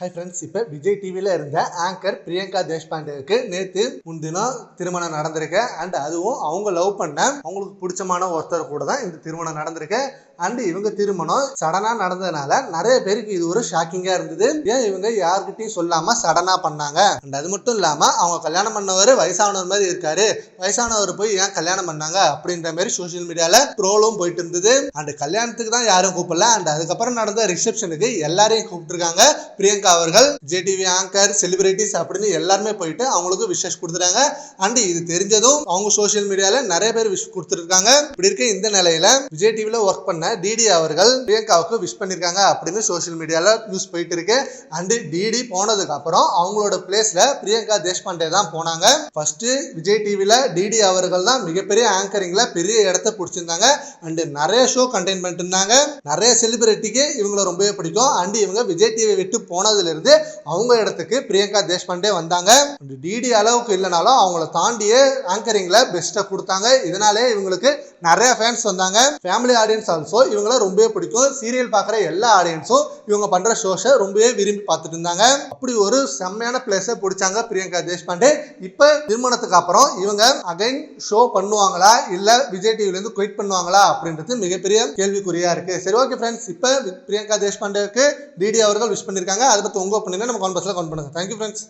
Hi friends இப்போ விஜய் டிவியில் இருந்த ஆங்கர் பிரியங்கா தேஷ்பாண்டேவுக்கு நேற்று முன்தினம் திருமணம் நடந்திருக்கு. அண்ட் அதுவும் அவங்க லவ் பண்ண அவங்களுக்கு பிடிச்சமான ஒருத்தர் கூட தான் இந்த திருமணம் நடந்திருக்கு. அண்ட் இவங்க திருமணம் சடனாக நடந்ததுனால நிறைய பேருக்கு இது ஒரு ஷாக்கிங்காக இருந்தது. ஏன் இவங்க யாருக்கிட்டையும் சொல்லாமல் சடனாக பண்ணாங்க? அண்ட் அது மட்டும் இல்லாமல் அவங்க கல்யாணம் பண்ணவர் வயசானவர் மாதிரி இருக்காரு. வயசானவர் போய் ஏன் கல்யாணம் பண்ணாங்க? அப்படின்ற மாதிரி சோஷியல் மீடியாவில் ட்ரோலும் போயிட்டு இருந்தது. அண்ட் கல்யாணத்துக்கு தான் யாரும் கூப்பிடல. அண்ட் அதுக்கப்புறம் நடந்த ரிசப்ஷனுக்கு எல்லாரையும் கூப்பிட்டுருக்காங்க பிரியங்கா அவர்கள் ஜேடிவி ஆங்கர் செலிபிரிட்டிஸ் அப்படின்னு எல்லாருமே போயிட்டு அவங்களுக்கு விஷஸ் கொடுத்துறாங்க அண்ட் இது தெரிஞ்சதும் அவங்க சோஷியல் மீடியால நிறைய பேர் விஷ் கொடுத்துருக்காங்க. இப்படி இருக்க இந்த நிலையில விஜய் டிவில ஒர்க் பண்ண டிடி அவர்கள் பிரியங்காவுக்கு விஷ் பண்ணிருக்காங்க அப்படின்னு சோஷியல் மீடியால நியூஸ் போயிட்டு இருக்கு. அண்ட் டிடி போனதுக்கு அப்புறம் அவங்களோட பிளேஸ்ல பிரியங்கா தேஷ்பாண்டே தான் போனாங்க. ஃபர்ஸ்ட் விஜய் டிவில டிடி அவர்கள் தான் மிகப்பெரிய ஆங்கரிங்ல பெரிய இடத்த பிடிச்சிருந்தாங்க. அண்ட் நிறைய ஷோ கண்டெயின் பண்ணிட்டு இருந்தாங்க. நிறைய செலிபிரிட்டிக்கு இவங்களை ரொம்பவே பிடிக்கும். அண்ட் இவங்க விஜய் டிவி விட்டு போனது இருந்து அவங்க இடத்துக்கு பிரியங்கா தேஷ்பாண்டே வந்தாங்க. டிடி அளவுக்கு இல்லைனாலும் அவங்கள தாண்டியே ஆங்கரிங்ல பெஸ்ட்டை கொடுத்தாங்க. இதனாலே இவங்களுக்கு நிறைய ஃபேன்ஸ் வந்தாங்க. ஃபேமிலி ஆடியன்ஸ் ஆல்சோ இவங்கள ரொம்பவே பிடிக்கும். சீரியல் பார்க்குற எல்லா ஆடியன்ஸும் இவங்க பண்ற ஷோஸை ரொம்பவே விரும்பி பார்த்துட்டு இருந்தாங்க. அப்படி ஒரு செம்மையான பிளேஸை பிடிச்சாங்க பிரியங்கா தேஷ்பாண்டே. இப்போ திருமணத்துக்கு அப்புறம் இவங்க அகைன் ஷோ பண்ணுவாங்களா? இல்ல விஜய் டிவில இருந்து குயிட் பண்ணுவாங்களா? அப்படின்றது மிகப்பெரிய கேள்விக்குறியா இருக்கு. சரி ஓகே ஃப்ரெண்ட்ஸ் இப்போ பிரியங்கா தேஷ்பாண்டேவுக்கு டிடி அவர்கள் விஷ் பண்ணிருக்காங்க. அதை பற்றி உங்கள் ஒப்பீனியனை நம்ம கான்பர்ஸில் கவுண்ட் பண்ணுங்கள் தேங்க்யூ ஃப்ரெண்ட்ஸ்